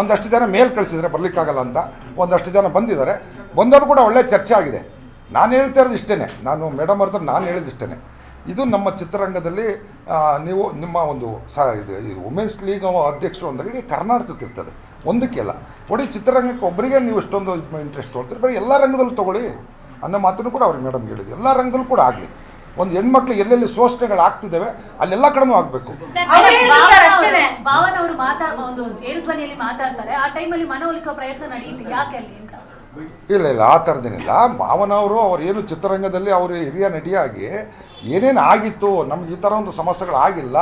ಒಂದಷ್ಟು ಜನ ಮೇಲ್ ಕಳಿಸಿದರೆ ಬರಲಿಕ್ಕಾಗಲ್ಲ ಅಂತ ಒಂದಷ್ಟು ಜನ ಬಂದಿದ್ದಾರೆ. ಬಂದವರು ಕೂಡ ಒಳ್ಳೆ ಚರ್ಚೆ ಆಗಿದೆ. ನಾನು ಹೇಳ್ತಾ ಇರೋದು ಇಷ್ಟೇ ನಾನು ಮೇಡಮ್ ಅವ್ರ ನಾನು ಹೇಳಿದ ಇಷ್ಟೇ ಇದು ನಮ್ಮ ಚಿತ್ರರಂಗದಲ್ಲಿ ನೀವು ನಿಮ್ಮ ಒಂದು ಸ ಇದು ಇದು ವುಮೆನ್ಸ್ ಲೀಗ್ ಅಧ್ಯಕ್ಷರು ಅಂದಾಗ ಇಡೀ ಕರ್ನಾಟಕಕ್ಕೆ ಇರ್ತದೆ. ಒಂದಕ್ಕೆ ಅಲ್ಲ. ಒಡಿ ಚಿತ್ರರಂಗಕ್ಕೆ ಒಬ್ಬರಿಗೆ ನೀವು ಇಷ್ಟೊಂದು ಇಂಟ್ರೆಸ್ಟ್ ತೊಗೊಳ್ತೀರಿ ಬರೀ ಎಲ್ಲ ರಂಗದಲ್ಲೂ ತೊಗೊಳ್ಳಿ. ಅನ್ನೋ ಮಾತನ್ನು ಕೂಡ ಅವ್ರಿಗೆ ಮೇಡಮ್ ಹೇಳಿದ್ರು. ಎಲ್ಲ ರಂಗದಲ್ಲೂ ಕೂಡ ಆಗಲಿ. ಒಂದು ಹೆಣ್ಮಕ್ಳು ಎಲ್ಲೆಲ್ಲಿ ಶೋಷಣೆಗಳು ಆಗ್ತಿದ್ದಾವೆ ಅಲ್ಲೆಲ್ಲ ಕಡೆಯೂ ಆಗಬೇಕು. ಅವ್ರು ಅದೇ ಭಾವನ ಅವರು- ಮಾತಾ ಒಂದು ಏರು ಧ್ವನಿಯಲ್ಲಿ ಮಾತಾಡ್ತಾರೆ. ಆ ಟೈಮಲ್ಲಿ ಮನವೊಲಿಸುವ ಪ್ರಯತ್ನ ನಡೆಯುತ್ತೆ ಯಾಕೆ ಅಲ್ಲಿ ಅಂತ? ಇಲ್ಲ ಇಲ್ಲ ಆ ಥರದ್ದೇನಿಲ್ಲ. ಭಾವನ ಅವರು ಅವ್ರು ಏನು ಚಿತ್ರರಂಗದಲ್ಲಿ ಅವರು ಹಿರಿಯ ನಟಿಯಾಗಿ ಏನೇನು ಆಗಿತ್ತು ನಮ್ಗೆ ಈ ಥರ ಒಂದು ಸಮಸ್ಯೆಗಳು ಆಗಿಲ್ಲ.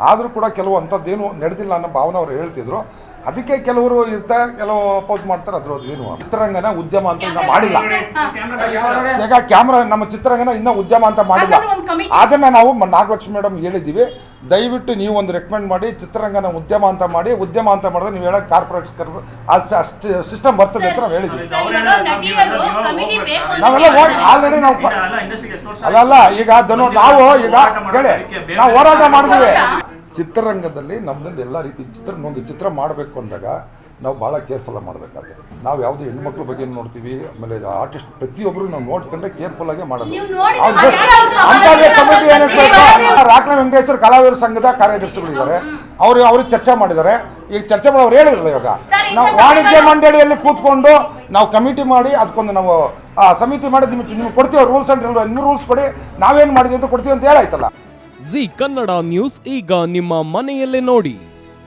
ಆದರೂ ಕೂಡ ಕೆಲವು ಅಂಥದ್ದೇನು ನಡೆದಿಲ್ಲ ಅನ್ನೋ ಭಾವನ ಅವರು ಹೇಳ್ತಿದ್ರು. ಅದಕ್ಕೆ ಕೆಲವರು ಇರ್ತಾರೆ ಕೆಲವು ಅಪೋಸ್ ಮಾಡ್ತಾರೆ ಅದ್ರದ್ದೇನು ಏನು? ಚಿತ್ರರಂಗನ ಉದ್ಯಮ ಅಂತ ಇನ್ನೂ ಮಾಡಿಲ್ಲ. ಈಗ ಕ್ಯಾಮ್ರಾ ನಮ್ಮ ಚಿತ್ರರಂಗನ ಇನ್ನೂ ಉದ್ಯಮ ಅಂತ ಮಾಡಿಲ್ಲ. ಅದನ್ನು ನಾವು ನಾಗಲಕ್ಷ್ಮಿ ಮೇಡಮ್ ಹೇಳಿದ್ದೀವಿ. ದಯವಿಟ್ಟು ನೀವು ಒಂದು ರೆಕಮೆಂಡ್ ಮಾಡಿ ಚಿತ್ರರಂಗನ ಉದ್ಯಮ ಅಂತ ಮಾಡಿ ಉದ್ಯಮ ಅಂತ ಮಾಡಿದ್ರೆ ನೀವು ಹೇಳೋ ಕಾರ್ಪೊರೇಟ್ ಅಷ್ಟು ಸಿಸ್ಟಮ್ ಬರ್ತದೆ ಅಂತ ನಾವು ಹೇಳಿದ್ವಿ. ಕಮಿಟಿ ಬೇಕು ಅಂತ ನಾವೆಲ್ಲ ಹೋಗಿ ಆಲ್ರೆಡಿ ನಾವು ಅಲ್ಲ ಅಲ್ಲಲ್ಲ ಈಗ ದನು ನಾವು ಈಗ ಕೇಳಿ ನಾವು ಹೋರಾಟ ಮಾಡಿದ್ವಿ. ಚಿತ್ರರಂಗದಲ್ಲಿ ನಮ್ದೊಂದು ಎಲ್ಲ ರೀತಿ ಚಿತ್ರ ಒಂದು ಚಿತ್ರ ಮಾಡಬೇಕು ಅಂದಾಗ ನಾವು ಭಾಳ ಕೇರ್ಫುಲ್ ಮಾಡಬೇಕಾಗುತ್ತೆ. ನಾವು ಯಾವುದೇ ಹೆಣ್ಮಕ್ಳ ಬಗ್ಗೆ ನೋಡ್ತೀವಿ ಆಮೇಲೆ ಆರ್ಟಿಸ್ಟ್ ಪ್ರತಿಯೊಬ್ಬರು ನಾವು ನೋಡ್ಕೊಂಡ್ರೆ ಕೇರ್ಫುಲ್ ಆಗಿ ಮಾಡೋದು. ಅವ್ರು ಅವ್ರು ಕಮಿಟಿ ರಾಕ್ಲ ವೆಂಕಟೇಶ್ವರ ಕಲಾವಿದರ ಸಂಘದ ಕಾರ್ಯದರ್ಶಿಗಳಿದ್ದಾರೆ ಅವರು ಅವ್ರಿಗೆ ಚರ್ಚೆ ಮಾಡಿದ್ದಾರೆ. ಈಗ ಚರ್ಚೆ ಮಾಡಿ ಅವ್ರು ಹೇಳಿದ್ರಲ್ಲ ಇವಾಗ. ನಾವು ವಾಣಿಜ್ಯ ಮಂಡಳಿಯಲ್ಲಿ ಕೂತ್ಕೊಂಡು ನಾವು ಕಮಿಟಿ ಮಾಡಿ ಅದಕ್ಕೊಂದು ನಾವು ಆ, ಸಮಿತಿ ಮಾಡಿ ನಿಮ್ಗೆ ನಿಮ್ಗೆ ಕೊಡ್ತೀವಿ. ರೂಲ್ಸ್ ಅಂಡ್ ಇನ್ನೂ ರೂಲ್ಸ್ ಕೊಡಿ. ನಾವೇನು ಮಾಡಿದ್ವಿ ಅಂತ ಕೊಡ್ತೀವಿ ಅಂತ ಹೇಳಾಯ್ತಲ್ಲ. ಜಿ ಕನ್ನಡ ನ್ಯೂಸ್ ಈಗ ನಿಮ್ಮ ಮನೆಯಲ್ಲೇ ನೋಡಿ.